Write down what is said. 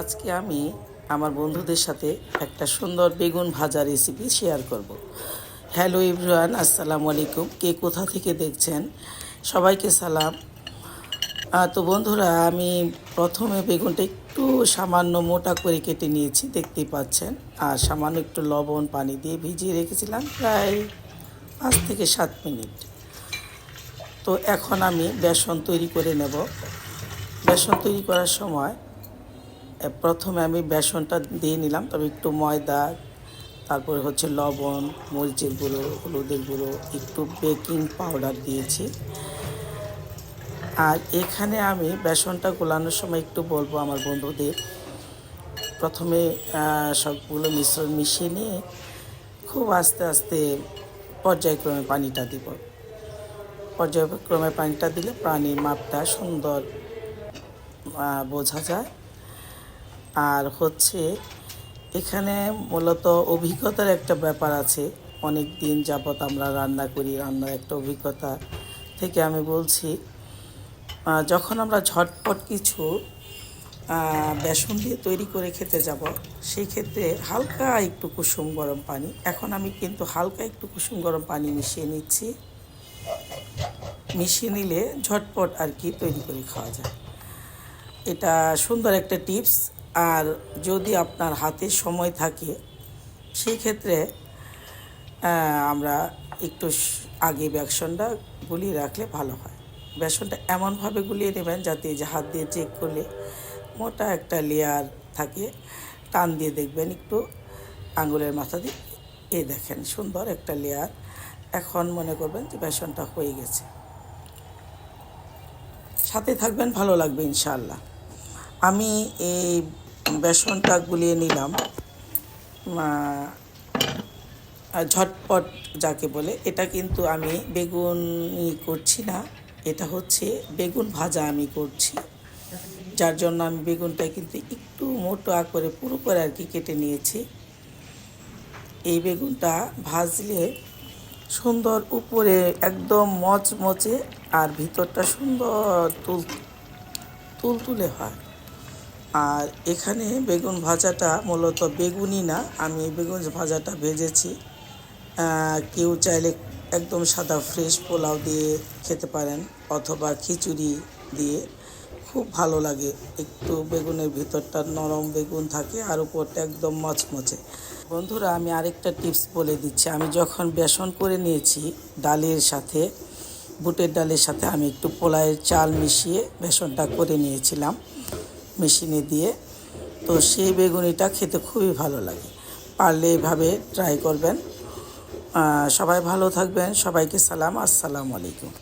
আজকে আমি আমার বন্ধুদের সাথে একটা সুন্দর বেগুন ভাজা রেসিপি শেয়ার করব। হ্যালো ইব্রান আসসালামু আলাইকুম। কে কোথা থেকে দেখছেন? সবাইকে সালাম। তো বন্ধুরা, আমি প্রথমে বেগুনটা একটু সামান্য মোটা করে কেটে নিয়েছি, দেখতেই পাচ্ছেন। আর সামান্য একটু লবণ, পানি দিয়ে ভিজিয়ে রেখেছিলাম প্রায় পাঁচ থেকে সাত মিনিট। তো এখন আমি বেসন তৈরি করে নেব। বেসন তৈরি করার সময় প্রথমে আমি বেসনটা দিয়ে নিলাম, তবে একটু ময়দা, তারপরে হচ্ছে লবণ, মরিচের গুঁড়ো, হলুদের গুঁড়ো, একটু বেকিং পাউডার দিয়েছি। আর এখানে আমি বেসনটা গোলানোর সময় একটু বলব আমার বন্ধুদের। প্রথমে সবগুলো মিশ্রণ মিশিয়ে নিয়ে খুব আস্তে আস্তে পর্যায়ক্রমে পানিটা দিব। পর্যায়ক্রমে পানিটা দিলে প্রাণীর মাপটা সুন্দর বোঝা যায়। আর হচ্ছে এখানে মূলত অভিজ্ঞতার একটা ব্যাপার আছে। অনেক দিন যাবৎ আমরা রান্না করি, রান্নার একটা অভিজ্ঞতা থেকে আমি বলছি যখন আমরা ঝটপট কিছু বেসন দিয়ে তৈরি করে খেতে যাব, সেই ক্ষেত্রে হালকা একটু কুসুম গরম পানি। এখন আমি কিন্তু হালকা একটু কুসুম গরম পানি মিশিয়ে নিচ্ছি। মিশিয়ে নিলে ঝটপট আর কি তৈরি করে খাওয়া যায়। এটা সুন্দর একটা টিপস। আর যদি আপনার হাতে সময় থাকে, সেই ক্ষেত্রে আমরা একটু আগে বেসনটা গুলিয়ে রাখলে ভালো হয়। বেসনটা এমনভাবে গুলিয়ে নেবেন যাতে যে হাত দিয়ে চেক করলে মোটা একটা লেয়ার থাকে, টান দিয়ে দেখবেন একটু আঙুলের মাথা দিয়ে। এ দেখেন, সুন্দর একটা লেয়ার এখন মনে করবেন যে বেসনটা হয়ে গেছে। সাথে থাকবেন, ভালো লাগবে ইনশাল্লাহ আমি এই বেসনটা গুলিয়ে নিলাম। ঝটপট যাকে বলে, এটা কিন্তু আমি বেগুনই করছি না, এটা হচ্ছে বেগুন ভাজা আমি করছি। যার জন্য আমি বেগুনটা কিন্তু একটু মোটা করে পুরো করে আর কি কেটে নিয়েছি। এই বেগুনটা ভাজলে সুন্দর উপরে একদম মচমচে আর ভিতরটা সুন্দর তুল, তুলতুলে হয়। আর এখানে বেগুন ভাজাটা মূলত বেগুনই না, আমি বেগুন ভাজাটা ভেজেছি। কেউ চাইলে একদম সাদা ফ্রেশ পোলাও দিয়ে খেতে পারেন অথবা খিচুড়ি দিয়ে। খুব ভালো লাগে, একটু বেগুনের ভিতরটা নরম বেগুন থাকে আর উপরটা একদম মচমচে। বন্ধুরা, আমি আরেকটা টিপস বলে দিচ্ছি। আমি যখন বেসন করে নিয়েছি ডালের সাথে, বুটের ডালের সাথে, আমি একটু পোলায়ের চাল মিশিয়ে বেসনটা করে নিয়েছিলাম। মেশিনে দিয়ে। তো সেই বেগুনিটা খেতে খুবই ভালো লাগে। পারলে এভাবে ট্রাই করবেন। সবাই ভালো থাকবেন। সবাইকে সালাম। আসসালামু আলাইকুম।